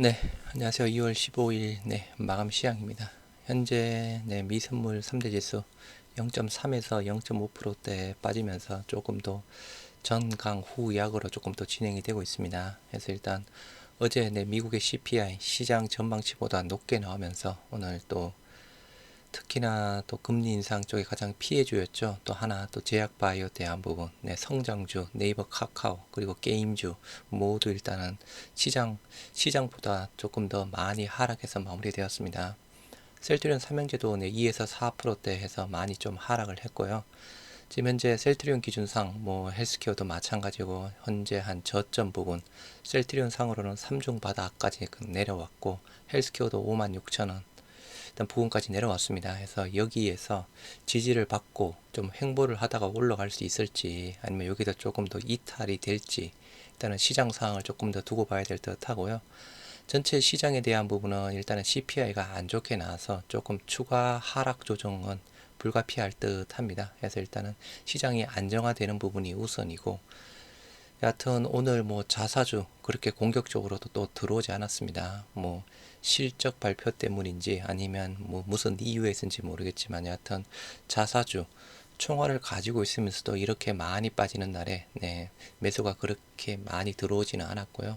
네, 안녕하세요. 2월 15일 네, 마감 시향입니다. 현재 네, 미선물 3대 지수 0.3에서 0.5%대 빠지면서 조금 더 전강 후약으로 조금 더 진행이 되고 있습니다. 그래서 일단 어제 네, 미국의 CPI 시장 전망치보다 높게 나오면서 오늘 또 특히나 또 금리 인상 쪽이 가장 피해주였죠. 또 하나 또 제약 바이오 대한 부분, 네, 성장주, 네이버 카카오 그리고 게임주 모두 일단은 시장 시장보다 조금 더 많이 하락해서 마무리되었습니다. 셀트리온 삼형제도 네, 2에서 4%대 해서 많이 좀 하락을 했고요. 지금 현재 셀트리온 기준상 뭐 헬스케어도 마찬가지고 현재 한 저점 부분 셀트리온 상으로는 3중 바닥까지 내려왔고 헬스케어도 56,000원 일단 부근까지 내려왔습니다. 해서 여기에서 지지를 받고 좀 횡보를 하다가 올라갈 수 있을지 아니면 여기서 조금 더 이탈이 될지 일단은 시장 상황을 조금 더 두고 봐야 될 듯 하고요. 전체 시장에 대한 부분은 일단은 CPI가 안 좋게 나와서 조금 추가 하락 조정은 불가피할 듯 합니다. 그래서 일단은 시장이 안정화되는 부분이 우선이고 여하튼 오늘 뭐 자사주 그렇게 공격적으로도 또 들어오지 않았습니다. 뭐 실적 발표 때문인지 아니면 뭐 무슨 이유에서인지 모르겠지만 여하튼 자사주 총알을 가지고 있으면서도 이렇게 많이 빠지는 날에 네, 매수가 그렇게 많이 들어오지는 않았고요.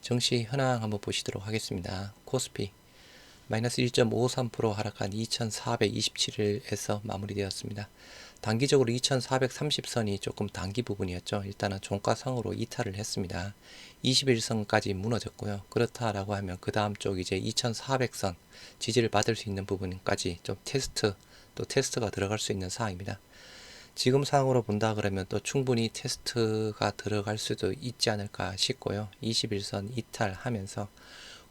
정시 현황 한번 보시도록 하겠습니다. 코스피 마이너스 1.53% 하락한 2427일에서 마무리되었습니다. 단기적으로 2430선이 조금 단기 부분이었죠. 일단은 종가상으로 이탈을 했습니다. 21선까지 무너졌고요. 그렇다라고 하면 그 다음 쪽 이제 2400선 지지를 받을 수 있는 부분까지 좀 테스트 또 테스트가 들어갈 수 있는 사항입니다. 지금 상황으로 본다 그러면 또 충분히 테스트가 들어갈 수도 있지 않을까 싶고요. 21선 이탈하면서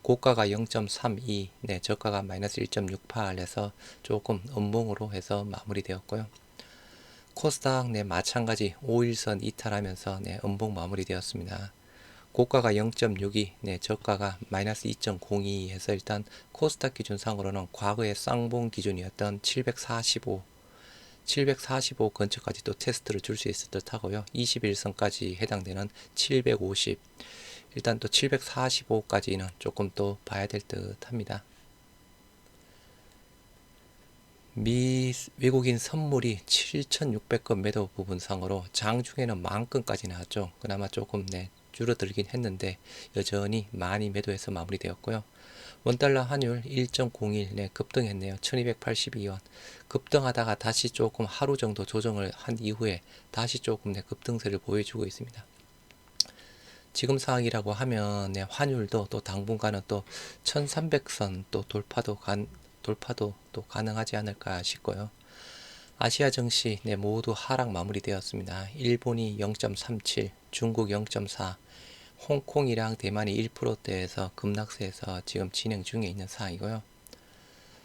고가가 0.32, 네, 저가가 마이너스 1.68에서 조금 음봉으로 해서 마무리되었고요. 코스닥 네, 마찬가지 5일선 이탈하면서 네, 음봉 마무리되었습니다. 고가가 0.62, 네, 저가가 마이너스 2.02 해서 일단 코스닥 기준상으로는 과거의 쌍봉 기준이었던 745, 745 근처까지 또 테스트를 줄 수 있을 듯 하고요. 21선까지 해당되는 750, 일단 또 745까지는 조금 또 봐야 될 듯 합니다. 미 외국인 선물이 7,600건 매도 부분 상으로 장 중에는 만 건까지 나왔죠. 그나마 조금 네, 줄어들긴 했는데 여전히 많이 매도해서 마무리되었고요. 원달러 환율 1.01 네, 급등했네요. 1282원. 급등하다가 다시 조금 하루 정도 조정을 한 이후에 다시 조금 네, 급등세를 보여주고 있습니다. 지금 상황이라고 하면 네, 환율도 또 당분간은 또 1300선 또 돌파도 간, 돌파도 또 가능하지 않을까 싶고요. 아시아 증시 네, 모두 하락 마무리되었습니다. 일본이 0.37, 중국 0.4, 홍콩이랑 대만이 1%대에서 급락세에서 지금 진행 중에 있는 상황이고요.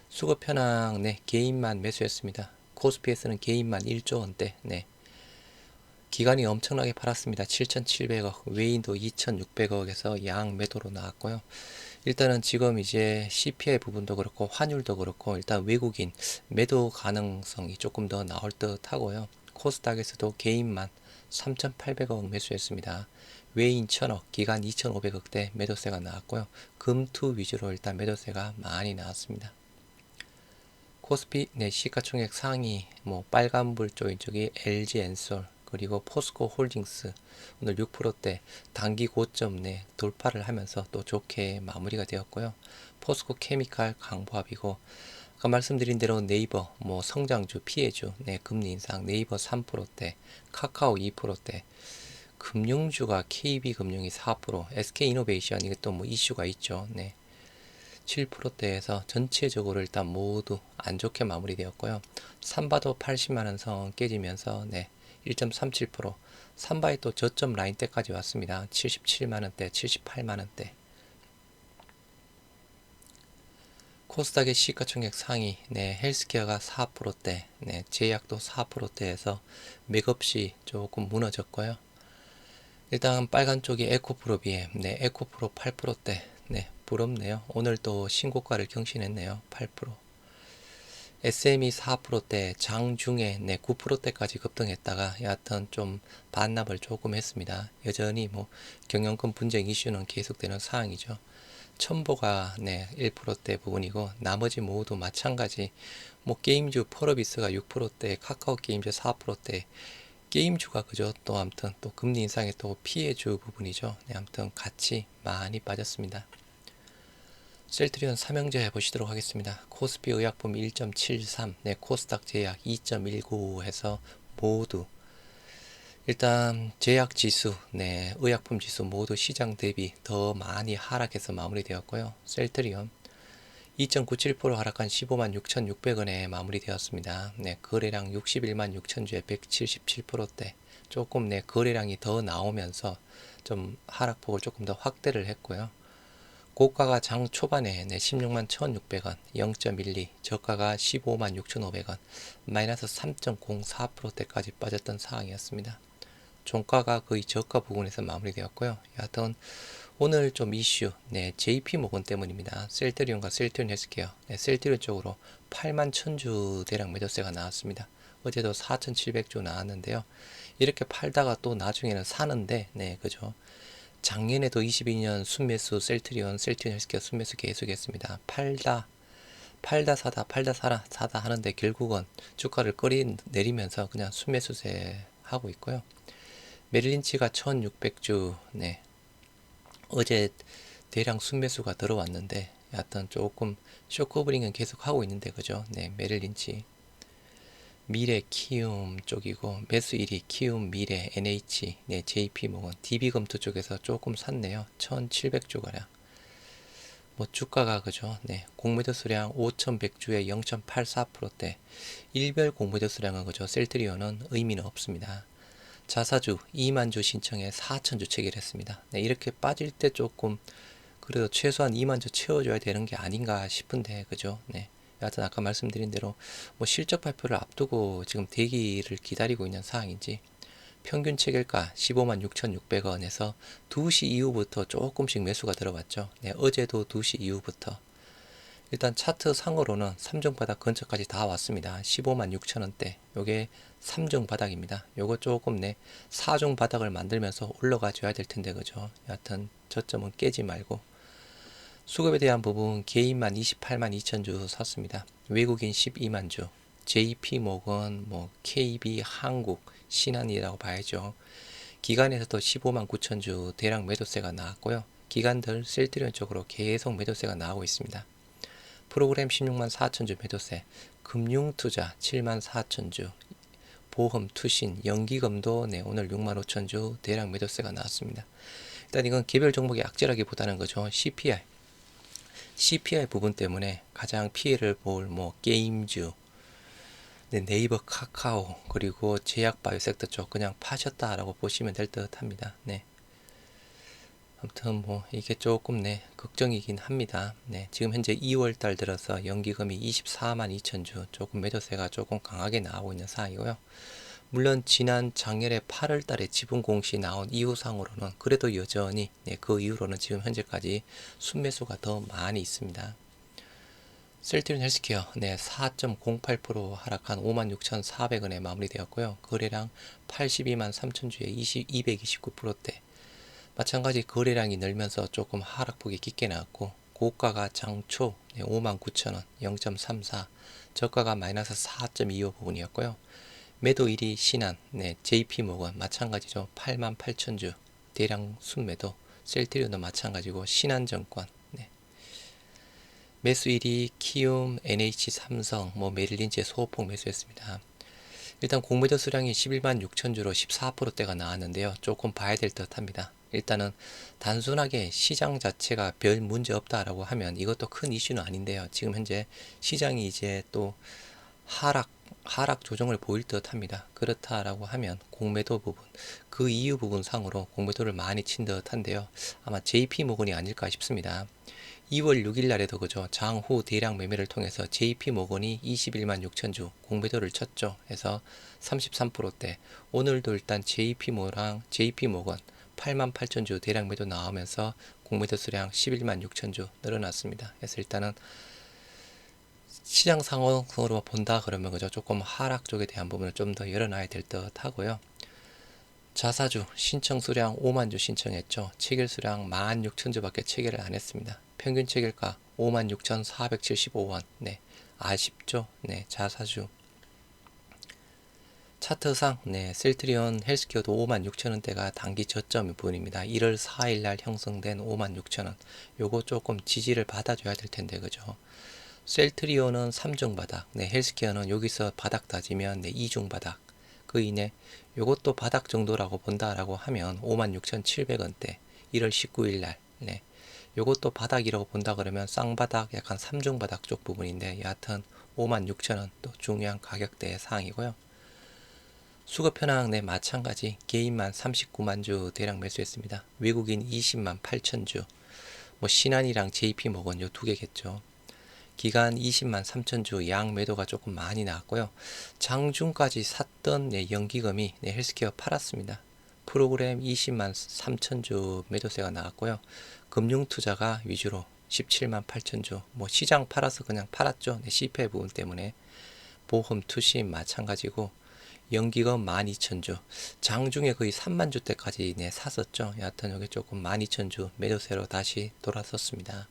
수급 현황 네, 개인만 매수했습니다. 코스피에서는 개인만 1조 원대 네, 기간이 엄청나게 팔았습니다. 7,700억, 외인도 2,600억에서 양 매도로 나왔고요. 일단은 지금 이제 CPI 부분도 그렇고 환율도 그렇고 일단 외국인 매도 가능성이 조금 더 나올 듯 하고요. 코스닥에서도 개인만 3,800억 매수했습니다. 외인 1,000억, 기간 2,500억대 매도세가 나왔고요. 금투 위주로 일단 매도세가 많이 나왔습니다. 코스피 내 시가총액 상위 뭐 빨간불 쪽인 쪽이 LG 엔솔 그리고 포스코 홀딩스 오늘 6%대 단기 고점 내 돌파를 하면서 또 좋게 마무리가 되었고요. 포스코 케미칼 강보합이고 아까 말씀드린 대로 네이버 뭐 성장주 피해주 네 금리 인상 네이버 3%대 카카오 2%대 금융주가 KB금융이 4% SK이노베이션 이게 또 뭐 이슈가 있죠. 네. 7%대에서 전체적으로 일단 모두 안 좋게 마무리되었고요. 삼바도 80만원 선 깨지면서 네. 1.37% 삼바이 또 저점 라인 때까지 왔습니다. 77만원대, 78만원대. 코스닥의 시가총액 상위, 네, 헬스케어가 4%대, 네, 제약도 4%대에서 맥없이 조금 무너졌고요. 일단 빨간 쪽이 에코프로 비에, 네, 에코프로 8%대, 네, 부럽네요. 오늘 또 신고가를 경신했네요. 8%. SM이 4%대, 장중에 네 9%대까지 급등했다가 여하튼 좀 반납을 조금 했습니다. 여전히 뭐 경영권 분쟁 이슈는 계속되는 사항이죠. 첨보가 네 1%대 부분이고 나머지 모두 마찬가지. 뭐 게임주 펄어비스가 6%대, 카카오 게임즈 4%대, 게임주가 그죠? 또 아무튼 또 금리 인상의 또 피해주 부분이죠. 네, 아무튼 같이 많이 빠졌습니다. 셀트리온 삼형제 해보시도록 하겠습니다. 코스피 의약품 1.73, 네, 코스닥 제약 2.19 해서 모두 일단 제약 지수, 네, 의약품 지수 모두 시장 대비 더 많이 하락해서 마무리되었고요. 셀트리온 2.97% 하락한 15만 6,600원에 마무리되었습니다. 네, 거래량 61만 6천주에 177%대. 조금 네, 거래량이 더 나오면서 좀 하락폭을 조금 더 확대를 했고요. 고가가 장 초반에 네, 16만 1,600원, 0.12, 저가가 15만 6,500원, 마이너스 3.04%대까지 빠졌던 상황이었습니다. 종가가 거의 저가 부분에서 마무리되었고요. 여하튼 오늘 좀 이슈, 네, JP 모건 때문입니다. 셀트리온과 셀트리온 헬스케어, 네, 셀트리온 쪽으로 8만 천주 대량 매도세가 나왔습니다. 어제도 4,700주 나왔는데요. 이렇게 팔다가 또 나중에는 사는데, 네, 그죠. 작년에도 22년 순매수 셀트리온, 셀트리온 헬스케어 순매수 계속했습니다. 팔다, 팔다 사다, 팔다 사라, 사다 하는데 결국은 주가를 끌이 내리면서 그냥 순매수세 하고 있고요. 메릴린치가 1600주, 네, 어제 대량 순매수가 들어왔는데 여하튼 조금 쇼커브링은 계속 하고 있는데 그죠? 네, 메릴린치 미래 키움 쪽이고 매수 1위 키움 미래 NH 네, JP모건 DB검토 쪽에서 조금 샀네요. 1700주 가량. 뭐 주가가 그죠? 네. 공매도 수량 5100주에 0.84%대. 일별 공매도 수량은 그죠? 셀트리온은 의미는 없습니다. 자사주 2만 주 신청에 4천 주 체결 했습니다. 네, 이렇게 빠질 때 조금 그래도 최소한 2만 주 채워줘야 되는 게 아닌가 싶은데 그죠? 네. 여하튼 아까 말씀드린 대로 뭐 실적 발표를 앞두고 지금 대기를 기다리고 있는 상황인지 평균 체결가 15만 6,600원에서 2시 이후부터 조금씩 매수가 들어왔죠. 네, 어제도 2시 이후부터 일단 차트 상으로는 3종 바닥 근처까지 다 왔습니다. 15만 6천원대. 요게 3종 바닥입니다. 요거 조금 내 4종 바닥을 만들면서 올라가 줘야 될 텐데 그죠? 여하튼 저점은 깨지 말고 수급에 대한 부분 개인만 28만 2천 주 샀습니다. 외국인 12만 주. JP 모건, 뭐 KB 한국, 신한이라고 봐야죠. 기관에서도 15만 9천 주 대량 매도세가 나왔고요. 기관들 셀트리온 쪽으로 계속 매도세가 나오고 있습니다. 프로그램 16만 4천 주 매도세, 금융투자 7만 4천 주, 보험, 투신, 연기금도 네, 오늘 6만 5천 주 대량 매도세가 나왔습니다. 일단 이건 개별 종목의 악재라기보다는 거죠. CPI. CPI 부분 때문에 가장 피해를 볼 뭐 게임주, 네, 네이버 카카오 그리고 제약 바이오 섹터 쪽 그냥 파셨다라고 보시면 될 듯합니다. 네. 아무튼 뭐 이게 조금 네 걱정이긴 합니다. 네 지금 현재 2월 달 들어서 연기금이 24만 2천 주 조금 매도세가 조금 강하게 나오고 있는 상황이고요. 물론 지난 작년에 8월 달에 지분 공시 나온 이후상으로는 그래도 여전히 네, 그 이후로는 지금 현재까지 순매수가 더 많이 있습니다. 셀트리온 헬스케어 네, 4.08% 하락한 56,400원에 마무리되었고요. 거래량 82만 3천주에 20, 229%대 마찬가지 거래량이 늘면서 조금 하락폭이 깊게 나왔고 고가가 장초 59,000원 0.34 저가가 마이너스 4.25 부분이었고요. 매도 1위 신한, 네, JP모건 마찬가지죠. 88,000주 대량 순매도 셀트리온도 마찬가지고 신한증권 네. 매수 1위 키움, NH, 삼성, 뭐 메릴린치의 소폭 매수했습니다. 일단 공매도 수량이 11만 6천 주로 14%대가 나왔는데요. 조금 봐야 될 듯합니다. 일단은 단순하게 시장 자체가 별 문제 없다라고 하면 이것도 큰 이슈는 아닌데요. 지금 현재 시장이 이제 또 하락 하락 조정을 보일 듯 합니다. 그렇다라고 하면 공매도 부분, 그 이유 부분 상으로 공매도를 많이 친 듯 한데요. 아마 JP 모건이 아닐까 싶습니다. 2월 6일 날에도 그죠. 장후 대량 매매를 통해서 JP 모건이 21만 6천 주 공매도를 쳤죠. 해서 33%대. 오늘도 일단 JP 모랑 JP 모건 8만 8천 주 대량 매도 나오면서 공매도 수량 11만 6천 주 늘어났습니다. 그래서 일단은 시장 상황으로 본다 그러면 그죠 조금 하락 쪽에 대한 부분을 좀 더 열어놔야 될 듯 하고요. 자사주 신청 수량 5만 주 신청했죠. 체결 수량 16,000주 밖에 체결을 안 했습니다. 평균 체결가 56,475원. 네. 아쉽죠? 네. 자사주 차트상 네, 셀트리온 헬스케어도 56,000원대가 단기 저점 부분입니다. 1월 4일 날 형성된 56,000원. 요거 조금 지지를 받아줘야 될 텐데 그죠? 셀트리온은 3중 바닥, 네, 헬스케어는 여기서 바닥 다지면 네, 2중 바닥. 그 이내 요것도 바닥 정도라고 본다라고 하면 56,700원대 1월 19일 날 네. 요것도 바닥이라고 본다 그러면 쌍바닥 약간 3중 바닥 쪽 부분인데 여하튼 56,000원 또 중요한 가격대의 사항이고요. 수급 현황 내 마찬가지 개인만 39만 주 대량 매수했습니다. 외국인 20만 8천 주. 뭐 신한이랑 JP 모건 요 두 개겠죠. 기간 20만 3천 주 양 매도가 조금 많이 나왔고요. 장중까지 샀던 네, 연기금이 네, 헬스케어 팔았습니다. 프로그램 20만 3천 주 매도세가 나왔고요. 금융 투자가 위주로 17만 8천 주. 뭐 시장 팔아서 그냥 팔았죠. 네, CPI 부분 때문에 보험 투심 마찬가지고 연기금 12,000주. 장중에 거의 3만 주대까지 네, 샀었죠. 여하튼 여기 조금 12,000주 매도세로 다시 돌아섰습니다.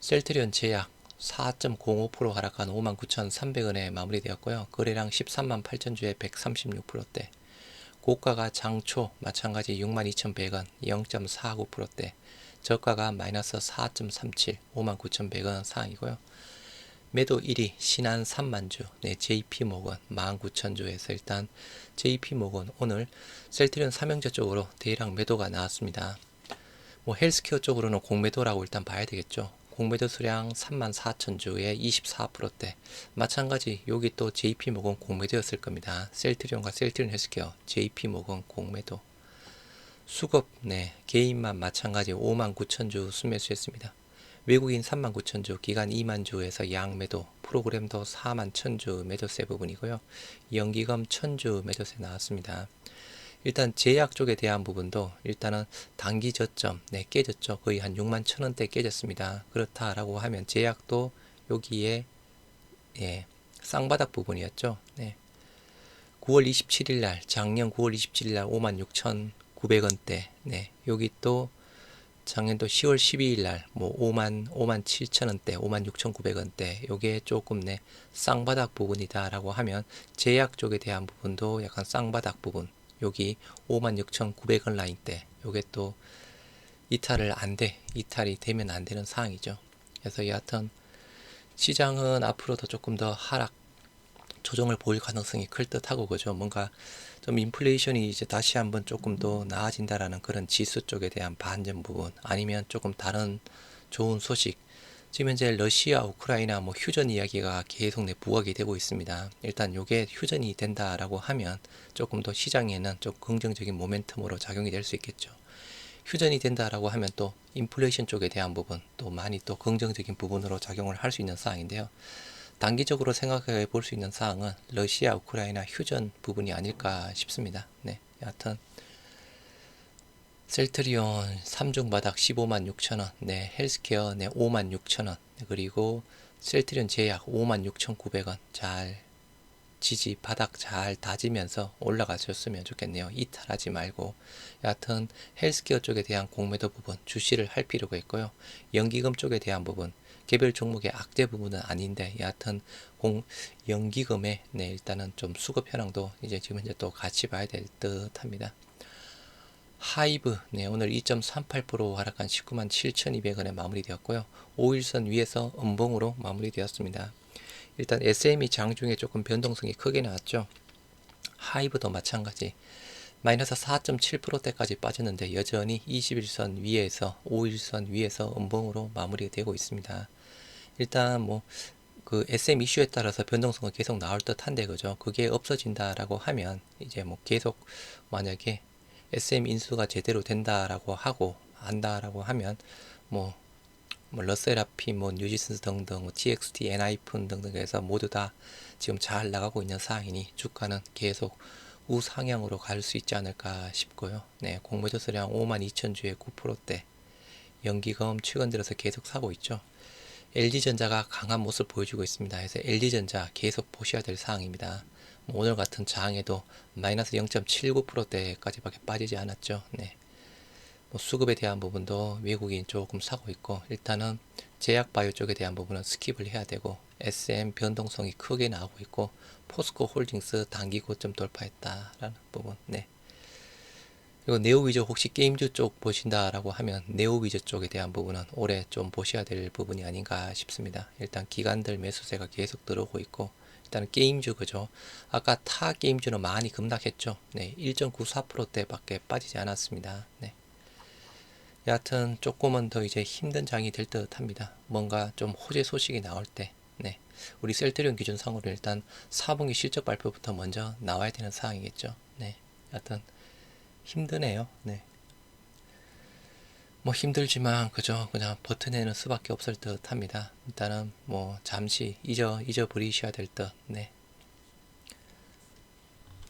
셀트리온 제약 4.05% 하락한 59,300원에 마무리되었고요. 거래량 13만 8천주에 136%대. 고가가 장초 마찬가지 62,100원 0.49%대. 저가가 마이너스 4.37 59,100원 상이고요. 매도 1위 신한 3만주 네, JP모건 19,000주에서 일단 JP모건 오늘 셀트리온 삼형제 쪽으로 대량 매도가 나왔습니다. 뭐 헬스케어 쪽으로는 공매도라고 일단 봐야 되겠죠. 공매도 수량 34,000주에 24%대. 마찬가지 여기 또 JP모건 공매도였을 겁니다. 셀트리온과 셀트리온 헬스케어 JP모건 공매도. 수급 네 개인만 마찬가지 59,000주 순매수했습니다. 외국인 39,000주, 기간 2만 주에서 양매도, 프로그램도 4만 1,000주 매도세 부분이고요. 연기금 1,000주 매도세 나왔습니다. 일단 제약 쪽에 대한 부분도 일단은 단기 저점 네 깨졌죠. 거의 한 6만 천 원대 깨졌습니다. 그렇다라고 하면 제약도 여기에 예 쌍바닥 부분이었죠. 네. 9월 27일 날 작년 9월 27일 날 5만 6천 900원대. 네. 여기 또 작년도 10월 12일 날 뭐 5만 5만 7천 원대 5만 6천 900원대. 요게 조금 네 쌍바닥 부분이다라고 하면 제약 쪽에 대한 부분도 약간 쌍바닥 부분 여기 56,900원 라인대 요게 또 이탈을 안 돼. 이탈이 되면 안 되는 상황이죠. 그래서 여하튼 시장은 앞으로도 조금 더 하락 조정을 보일 가능성이 클 듯하고 그죠. 뭔가 좀 인플레이션이 이제 다시 한번 조금 더 나아진다라는 그런 지수 쪽에 대한 반전 부분 아니면 조금 다른 좋은 소식 지금 현재 러시아, 우크라이나 뭐 휴전 이야기가 계속 내 부각이 되고 있습니다. 일단 요게 휴전이 된다라고 하면 조금 더 시장에는 좀 긍정적인 모멘텀으로 작용이 될 수 있겠죠. 휴전이 된다라고 하면 또 인플레이션 쪽에 대한 부분 또 많이 또 긍정적인 부분으로 작용을 할 수 있는 사항인데요. 단기적으로 생각해 볼 수 있는 사항은 러시아, 우크라이나 휴전 부분이 아닐까 싶습니다. 네, 여하튼 셀트리온 3중 바닥 15만 6천원, 네, 헬스케어 네, 5만 6천원, 그리고 셀트리온 제약 5만 6천9백원 잘 지지 바닥 잘 다지면서 올라가셨으면 좋겠네요. 이탈하지 말고 여하튼 헬스케어 쪽에 대한 공매도 부분 주시를 할 필요가 있고요. 연기금 쪽에 대한 부분 개별 종목의 악재 부분은 아닌데 여하튼 공 연기금의 네 일단은 좀 수급 현황도 이제 지금 이제 또 같이 봐야 될 듯합니다. 하이브 네, 오늘 2.38% 하락한 19만 7,200원에 마무리되었고요. 5일선 위에서 음봉으로 마무리되었습니다. 일단 SM이 장중에 조금 변동성이 크게 나왔죠. 하이브도 마찬가지 마이너스 4.7%대까지 빠졌는데 여전히 21선 위에서 5일선 위에서 음봉으로 마무리되고 있습니다. 일단 뭐 그 SM 이슈에 따라서 변동성은 계속 나올 듯한데 그죠? 그게 없어진다라고 하면 이제 뭐 계속 만약에 SM 인수가 제대로 된다라고 하고 한다라고 하면 뭐, 뭐 러셀아피, 뭐 뉴지슨스 등등, 뭐 TXT, 엔하이픈 등등에서 모두 다 지금 잘 나가고 있는 사항이니 주가는 계속 우상향으로 갈 수 있지 않을까 싶고요. 네, 공매도 수량 5만 2천 주의 9%대 연기금 최근 들어서 계속 사고 있죠. LG전자가 강한 모습 보여주고 있습니다. 그래서 LG전자 계속 보셔야 될 사항입니다. 뭐 오늘 같은 저항에도 마이너스 0.79%대까지밖에 빠지지 않았죠. 네. 뭐 수급에 대한 부분도 외국인 조금 사고 있고 일단은 제약 바이오 쪽에 대한 부분은 스킵을 해야 되고 SM 변동성이 크게 나오고 있고 포스코 홀딩스 단기 고점 돌파했다라는 부분. 네. 그리고 네오위저 혹시 게임주 쪽 보신다라고 하면 네오위저 쪽에 대한 부분은 올해 좀 보셔야 될 부분이 아닌가 싶습니다. 일단 기관들 매수세가 계속 들어오고 있고 일단은 게임주 그죠. 아까 타 게임주는 많이 급락했죠. 네, 1.94%대밖에 빠지지 않았습니다. 네. 여하튼 조금은 더 이제 힘든 장이 될 듯 합니다. 뭔가 좀 호재 소식이 나올 때, 네. 우리 셀트리온 기준상으로 일단 4분기 실적 발표부터 먼저 나와야 되는 상황이겠죠. 네. 여하튼 힘드네요. 네. 뭐 힘들지만 그죠 그냥 버텨내는 수밖에 없을 듯 합니다. 일단은 뭐 잠시 잊어 잊어버리셔야 될 듯. 네.